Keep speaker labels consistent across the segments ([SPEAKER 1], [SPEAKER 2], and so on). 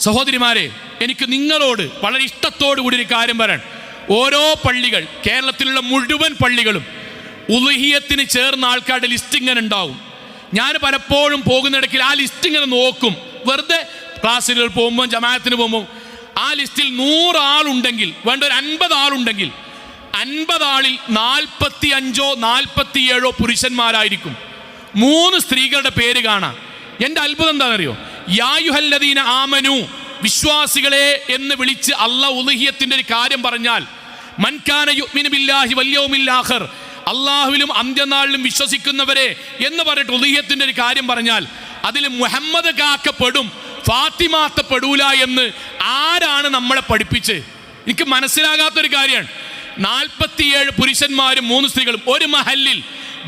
[SPEAKER 1] സഹോദരിമാരെ എനിക്ക് നിങ്ങളോട് വളരെ ഇഷ്ടത്തോടു കൂടി ഒരു കാര്യം പറയാൻ. ഓരോ പള്ളികൾ കേരളത്തിലുള്ള മുഴുവൻ പള്ളികളും ഉലുഹിയത്തിന് ചേർന്ന ആൾക്കാരുടെ ലിസ്റ്റ് ഇങ്ങനെ ഉണ്ടാവും. ഞാൻ പലപ്പോഴും പോകുന്നിടയ്ക്ക് ആ ലിസ്റ്റ് ഇങ്ങനെ നോക്കും. വെറുതെ ക്ലാസ്സുകൾ പോകുമ്പോൾ ജമാഅത്തിന് പോകുമ്പോൾ ആ ലിസ്റ്റിൽ നൂറാളുണ്ടെങ്കിൽ വേണ്ട ഒരു അൻപത് ആളുണ്ടെങ്കിൽ അൻപത് ആളിൽ നാൽപ്പത്തി അഞ്ചോ നാൽപ്പത്തിയേഴോ പുരുഷന്മാരായിരിക്കും. മൂന്ന് സ്ത്രീകളുടെ പേര് കാണാം. എന്റെ അത്ഭുതം എന്താണെന്നറിയോ? യായുഹല്ലദീന ആമനു വിശ്വാസികളെ എന്ന് വിളിച്ച് അല്ല ഉലഹിയത്തിന്റെ ഒരു കാര്യം പറഞ്ഞാൽ മൻകാന വല്യൗമിൽ ആഖിർ അള്ളാഹുവിലും അന്ത്യനാളിലും വിശ്വസിക്കുന്നവരെ എന്ന് പറഞ്ഞിട്ട് ഉലഹിയത്തിന്റെ ഒരു കാര്യം പറഞ്ഞാൽ അതിൽ മുഹമ്മദ് കാക്കപ്പെടും ഫാത്തിമാത്തപ്പെടൂല എന്ന് ആരാണ് നമ്മളെ പഠിപ്പിച്ച്? എനിക്ക് മനസ്സിലാകാത്തൊരു കാര്യമാണ്. നാൽപ്പത്തിയേഴ് പുരുഷന്മാരും മൂന്ന് സ്ത്രീകളും ഒരു മഹലിൽ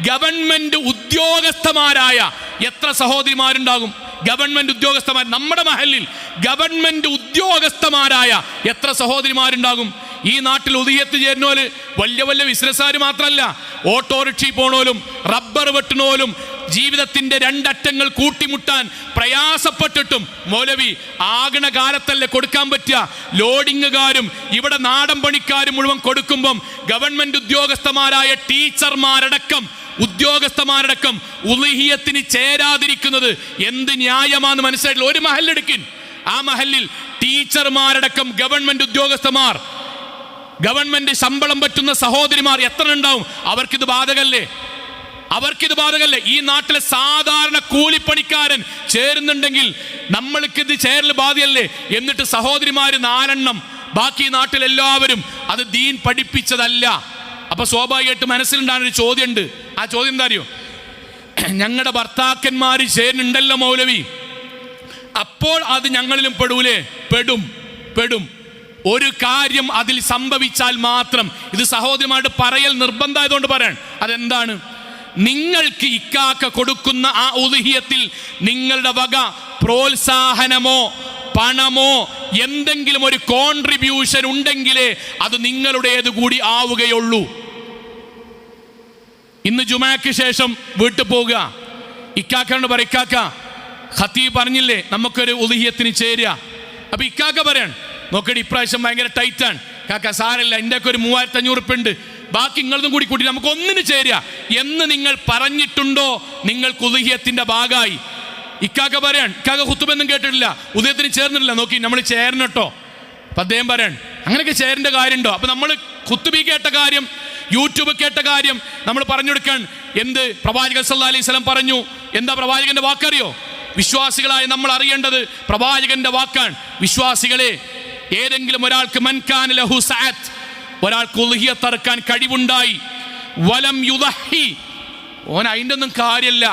[SPEAKER 1] ഗവൺമെന്റ് ഉദ്യോഗസ്ഥമാരായ എത്ര സഹോദരിമാരുണ്ടാകും? ഗവൺമെന്റ് ഉദ്യോഗസ്ഥന്മാർ നമ്മുടെ മഹലിൽ ഗവൺമെന്റ് ഉദ്യോഗസ്ഥന്മാരായ എത്ര സഹോദരിമാരുണ്ടാകും? ഈ നാട്ടിൽ ഉദയത്ത് ചേരുന്നോൽ വലിയ വലിയ ബിസിനസ്സുകാർ മാത്രമല്ല ഓട്ടോറിക്ഷയിൽ പോണോലും റബ്ബർ വെട്ടണോലും ജീവിതത്തിന്റെ രണ്ടറ്റങ്ങൾ കൂട്ടിമുട്ടാൻ പ്രയാസപ്പെട്ടിട്ടും മൗലവി ആകണ കാലത്തല്ലേ കൊടുക്കാൻ പറ്റുക? ലോഡിങ്ങുകാരും ഇവിടെ നാടൻ പണിക്കാരും മുഴുവൻ കൊടുക്കുമ്പം ഗവൺമെന്റ് ഉദ്യോഗസ്ഥന്മാരായ ടീച്ചർമാരടക്കം ഉദ്യോഗസ്ഥന്മാരടക്കം ഉലിഹിയത്തിന് ചേരാതിരിക്കുന്നത് എന്ത് ന്യായമാണെന്ന് മനസ്സിലായിട്ടില്ല. ഒരു മഹലെടുക്കിൻ ആ മഹലിൽ ടീച്ചർമാരടക്കം ഗവൺമെന്റ് ഉദ്യോഗസ്ഥന്മാർ ഗവൺമെന്റ് ശമ്പളം പറ്റുന്ന സഹോദരിമാർ എത്ര ഉണ്ടാവും? അവർക്കിത് ബാധകല്ലേ? അവർക്കിത് ബാധകല്ലേ? ഈ നാട്ടിലെ സാധാരണ കൂലിപ്പണിക്കാരൻ ചേരുന്നുണ്ടെങ്കിൽ നമ്മൾക്കിത് ചേരൽ ബാധയല്ലേ? എന്നിട്ട് സഹോദരിമാര് നാലെണ്ണം. ബാക്കി നാട്ടിലെല്ലാവരും അത് ദീൻ പഠിപ്പിച്ചതല്ല. അപ്പൊ സ്വാഭാവികമായിട്ട് മനസ്സിലുണ്ടാകുന്ന ഒരു ചോദ്യമുണ്ട്. ആ ചോദ്യം എന്താ അറിയോ? ഞങ്ങളുടെ ഭർത്താക്കന്മാർ ചേരുന്നുണ്ടല്ലോ മൗലവി. അപ്പോൾ അത് ഞങ്ങളിലും പെടൂലേ? പെടും പെടും. ഒരു കാര്യം അതിൽ സംഭവിച്ചാൽ മാത്രം. ഇത് സഹോദരിമാരുടെ പറയൽ നിർബന്ധമായതുകൊണ്ട് പറയാൻ. അതെന്താണ്? നിങ്ങൾക്ക് ഇക്കാക്ക കൊടുക്കുന്ന ആ ഉദുഹിയത്തിൽ നിങ്ങളുടെ വക പ്രോത്സാഹനമോ പണമോ എന്തെങ്കിലും ഒരു കോൺട്രിബ്യൂഷൻ ഉണ്ടെങ്കിലേ അത് നിങ്ങളുടേത് കൂടി ആവുകയുള്ളൂ. ഇന്ന് ജുമാക്ക് ശേഷം വീട്ടിൽ പോവുക. ഇക്കാക്കണ്ട് പറ ഇക്കാക്ക ഹത്തി പറഞ്ഞില്ലേ നമുക്കൊരു ഉദഹിയത്തിന് ചേരുക. അപ്പൊ ഇക്കാക്ക പറയാണ് നോക്കടി ഇപ്രാവശ്യം ഭയങ്കര ടൈറ്റാണ് കാക്ക സാരല്ല എന്റെ ഒക്കെ ഒരു മൂവായിരത്തി അഞ്ഞൂറ് ഉപ്പ് ഉണ്ട്. ബാക്കി നിങ്ങളതും കൂടി കൂട്ടി നമുക്ക് ഒന്നിന് ചേരുക. എന്ന് നിങ്ങൾ പറഞ്ഞിട്ടുണ്ടോ? നിങ്ങൾ ഉദുഹിയത്തിന്റെ ഭാഗമായി. ഇക്കാക്ക പറയാൻ ഇക്കാക്ക കുത്തുമെന്നും കേട്ടിട്ടില്ല. ഉദയത്തിന് ചേർന്നിട്ടില്ല. നോക്കി നമ്മൾ ചേർന്നിട്ടോ അപ്പൊ അദ്ദേഹം പറയാൻ അങ്ങനെയൊക്കെ ചേരേണ്ട കാര്യമുണ്ടോ? അപ്പൊ നമ്മൾ കുത്തുബി കേട്ട കാര്യം യൂട്യൂബ് കേട്ട കാര്യം നമ്മൾ പറഞ്ഞു കൊടുക്കാൻ. എന്ത്? പ്രവാചകൻ സല്ലാ അലൈഹി സ്വലം പറഞ്ഞു. എന്താ പ്രവാചകന്റെ വാക്കറിയോ? വിശ്വാസികളായി നമ്മൾ അറിയേണ്ടത് പ്രവാചകന്റെ വാക്കാണ്. വിശ്വാസികളെ ഏതെങ്കിലും ഒരാൾക്ക് മൻകാൻ ലഹു സഅത്ത് ഒരാൾക്ക് ഉൽഹിയ തറക്കാൻ കഴിവുണ്ടായി. വലം യുദഹി. ഓൻ അതിന്റെ ഒന്നും കാര്യമല്ല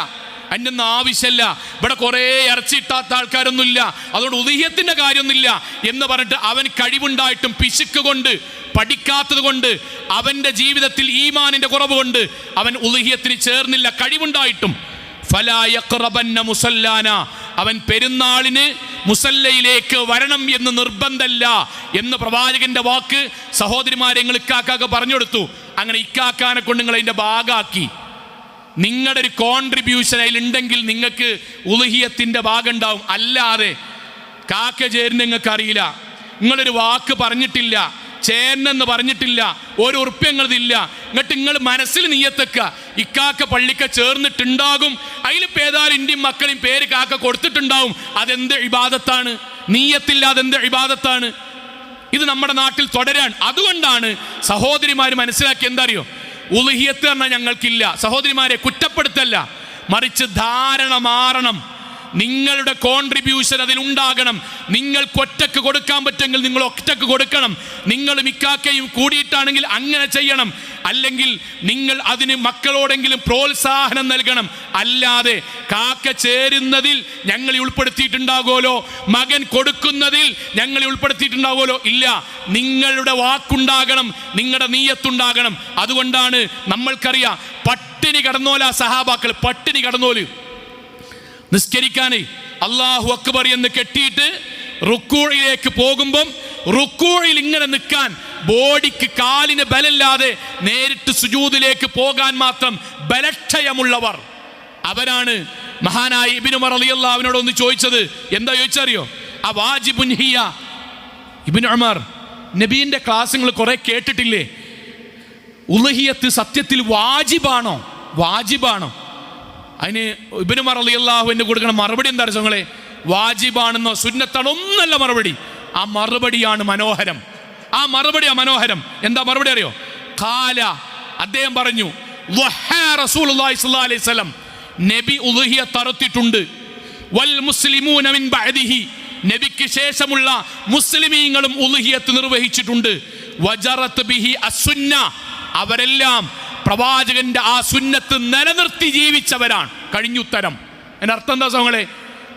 [SPEAKER 1] അതിന്റെ ഒന്നും ആവശ്യമല്ല ഇവിടെ കുറേ ഇറച്ചിട്ടാത്ത ആൾക്കാരൊന്നുമില്ല. അതുകൊണ്ട് ഉദയത്തിന്റെ കാര്യമൊന്നുമില്ല എന്ന് പറഞ്ഞിട്ട് അവൻ കഴിവുണ്ടായിട്ടും പിശുക്ക് കൊണ്ട് പഠിക്കാത്തത് കൊണ്ട് അവന്റെ ജീവിതത്തിൽ ഈമാനിന്റെ കുറവ് കൊണ്ട് അവൻ ഉലഹിയത്തിന് ചേർന്നില്ല കഴിവുണ്ടായിട്ടും. ഫലായക്കുറബന്ന മുസല്ലാന. അവൻ പെരുന്നാളിന് മുസല്ലയിലേക്ക് വരണം എന്ന് നിർബന്ധമല്ല എന്ന് പ്രവാചകന്റെ വാക്ക് സഹോദരിമാരെ നിങ്ങൾ ഇക്കാക്കാക്ക് പറഞ്ഞു കൊടുത്തു. അങ്ങനെ ഇക്കാക്കാനെ കൊണ്ട് നിങ്ങൾ അതിന്റെ ഭാഗമാക്കി നിങ്ങളുടെ ഒരു കോൺട്രിബ്യൂഷൻ അതിലുണ്ടെങ്കിൽ നിങ്ങൾക്ക് ഉലഹിയത്തിന്റെ ഭാഗം ഉണ്ടാവും അല്ലാതെ കാക്ക ചേരുന്ന നിങ്ങൾക്ക് അറിയില്ല നിങ്ങളൊരു വാക്ക് പറഞ്ഞിട്ടില്ല. ചേരനെന്ന് പറഞ്ഞിട്ടില്ല. ഒരു ഉറുപ്പ്യങ്ങളതില്ല എന്നിട്ട് നിങ്ങൾ മനസ്സിൽ നീയത്തക്ക ഇക്കാക്ക പള്ളിക്ക ചേർന്നിട്ടുണ്ടാകും. അതിൽ പേതാൽ ഇന്ത്യൻ മക്കളെയും പേര് കാക്ക കൊടുത്തിട്ടുണ്ടാവും. അതെന്ത് ഇബാദത്താണ്? നീയത്തില്ല അതെന്ത് ഇബാദത്താണ്? ഇത് നമ്മുടെ നാട്ടിൽ തുടരാൻ. അതുകൊണ്ടാണ് സഹോദരിമാർ മനസ്സിലാക്കി എന്താ അറിയോ ഉലുഹിയത്ത് പറഞ്ഞാൽ ഞങ്ങൾക്കില്ല. സഹോദരിമാരെ കുറ്റപ്പെടുത്തല്ല. മറിച്ച് ധാരണ മാറണം. നിങ്ങളുടെ കോൺട്രിബ്യൂഷൻ അതിലുണ്ടാകണം. നിങ്ങൾക്ക് ഒറ്റയ്ക്ക് കൊടുക്കാൻ പറ്റുമെങ്കിൽ നിങ്ങൾ ഒറ്റയ്ക്ക് കൊടുക്കണം. നിങ്ങൾ മിക്കാക്കയും കൂടിയിട്ടാണെങ്കിൽ അങ്ങനെ ചെയ്യണം. അല്ലെങ്കിൽ നിങ്ങൾ അതിന് മക്കളോടെങ്കിലും പ്രോത്സാഹനം നൽകണം. അല്ലാതെ കാക്ക ചേരുന്നതിൽ ഞങ്ങളെ ഉൾപ്പെടുത്തിയിട്ടുണ്ടാകുമല്ലോ. മകൻ കൊടുക്കുന്നതിൽ ഞങ്ങളെ ഉൾപ്പെടുത്തിയിട്ടുണ്ടാകുമല്ലോ. ഇല്ല നിങ്ങളുടെ വാക്കുണ്ടാകണം നിങ്ങളുടെ നീയത്തുണ്ടാകണം. അതുകൊണ്ടാണ് നമ്മൾക്കറിയാം പട്ടിണി കടന്നോല സഹാബാക്കൾ പട്ടിണി കടന്നോൽ. നിസ്കരിക്കാനേ. അള്ളാഹു അക്ബർ എന്ന് കെട്ടിയിട്ട് റുക്കൂഴിലേക്ക് പോകുമ്പം റുക്കൂഴിൽ ഇങ്ങനെ നിൽക്കാൻ ബോഡിക്ക് കാലിന് ബലമില്ലാതെ നേരിട്ട് സുജൂദിലേക്ക് പോകാൻ മാത്രം ബലക്ഷയമുള്ളവർ. അവരാണ് മഹാനായ ഇബിനുമർ അലിയല്ല അവനോട് ഒന്ന് ചോദിച്ചത്. എന്താ ചോദിച്ചറിയോ? ആ ഹിയ. ഇബിൻ ഉമർ നബീന്റെ ക്ലാസ്സുകൾ കുറെ കേട്ടിട്ടില്ലേ? ഉലഹിയത്ത് സത്യത്തിൽ വാജിബാണോ? വാജിബാണോ? അതിന് ഇബിന് മറലി അള്ളാഹുവിന്റെ കൊടുക്കണ മറുപടി എന്താ നിങ്ങളെ വാജിബാണെന്നോ സുന്നത്താണോ ഒന്നല്ല മറുപടി. ആ മറുപടിയാണ് മനോഹരം. ആ മറുപടിയാ മനോഹരം. എന്താ മറുപടി അറിയോ? കാല അദ്ദേഹം പറഞ്ഞു "ളഹ്ഹാ സ്വല്ലല്ലാഹി അലൈഹി വസല്ലം നബി ഉലുഹിയ തറുത്തിട്ടുണ്ട്. വൽ മുസ്ലിമൂന മിൻ ബഅദിഹി. നബിക്ക് ശേഷമുള്ള മുസ്ലിമീങ്ങളും ഉലുഹിയത്ത് നിർവഹിച്ചിട്ടുണ്ട്. വജറത്ത് ബിഹി അസുന്ന. അവരെല്ലാം പ്രവാചകന്റെ ആ സുന്നത്ത് നിലനിർത്തി ജീവിച്ചവരാണ്. കഴിഞ്ഞുത്തരം. എന്റെ അർത്ഥം എന്താ സോങ്ങളെ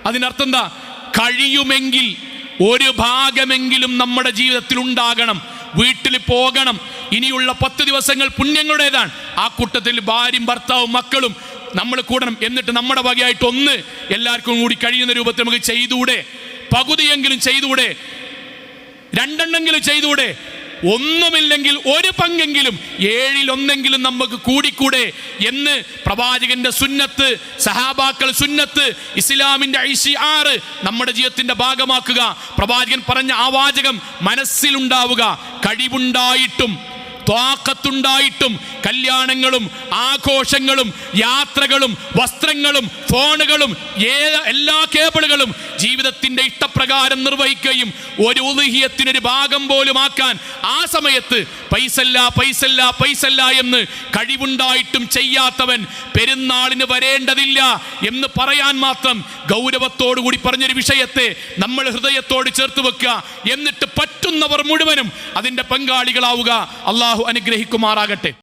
[SPEAKER 1] അതിനർത്ഥം എന്താ? കഴിയുമെങ്കിൽ ഒരു ഭാഗമെങ്കിലും നമ്മുടെ ജീവിതത്തിൽ ഉണ്ടാകണം. വീട്ടിൽ പോകണം. ഇനിയുള്ള പത്ത് ദിവസങ്ങൾ പുണ്യങ്ങളുടേതാണ്. ആ കൂട്ടത്തിൽ ഭാര്യയും ഭർത്താവും മക്കളും നമ്മൾ കൂടണം. എന്നിട്ട് നമ്മുടെ വകയായിട്ട് ഒന്ന് എല്ലാവർക്കും കൂടി കഴിയുന്ന രൂപത്തിൽ നമുക്ക് ചെയ്തുകൂടെ? പകുതിയെങ്കിലും ചെയ്തുകൂടെ? രണ്ടെണ്ണെങ്കിലും ചെയ്തുകൂടെ? ഒന്നുമില്ലെങ്കിൽ ഒരു പങ്കെങ്കിലും ഏഴിൽ ഒന്നെങ്കിലും നമുക്ക് കൂടിക്കൂടെ എന്ന് പ്രവാചകന്റെ സുന്നത്ത് സഹാബാക്കൾ സുന്നത്ത് ഇസ്ലാമിന്റെ ഐശി ആറ് നമ്മുടെ ജീവിതത്തിന്റെ ഭാഗമാക്കുക. പ്രവാചകൻ പറഞ്ഞ ആ വാചകം മനസ്സിലുണ്ടാവുക. കഴിവുണ്ടായിട്ടും ത്വാക്കത്തുണ്ടായിട്ടും കല്യാണങ്ങളും ആഘോഷങ്ങളും യാത്രകളും വസ്ത്രങ്ങളും ഫോണുകളും എല്ലാ കേബിളുകളും ജീവിതത്തിന്റെ ഇഷ്ടപ്രകാരം നിർവഹിക്കുകയും ഒരു ഉലുഹിയത്തിനൊരു ഭാഗം പോലും ആക്കാൻ ആ സമയത്ത് പൈസല്ല പൈസല്ല പൈസല്ല എന്ന് കഴിവുണ്ടായിട്ടും ചെയ്യാത്തവൻ പെരുന്നാളിന് വരേണ്ടതില്ല എന്ന് പറയാൻ മാത്രം ഗൗരവത്തോടു കൂടി പറഞ്ഞൊരു വിഷയത്തെ നമ്മൾ ഹൃദയത്തോട് ചേർത്ത് വെക്കുക. എന്നിട്ട് പറ്റുന്നവർ മുഴുവനും അതിന്റെ പങ്കാളികളാവുക. അള്ളാഹു അനുഗ്രഹിക്കുമാറാകട്ടെ.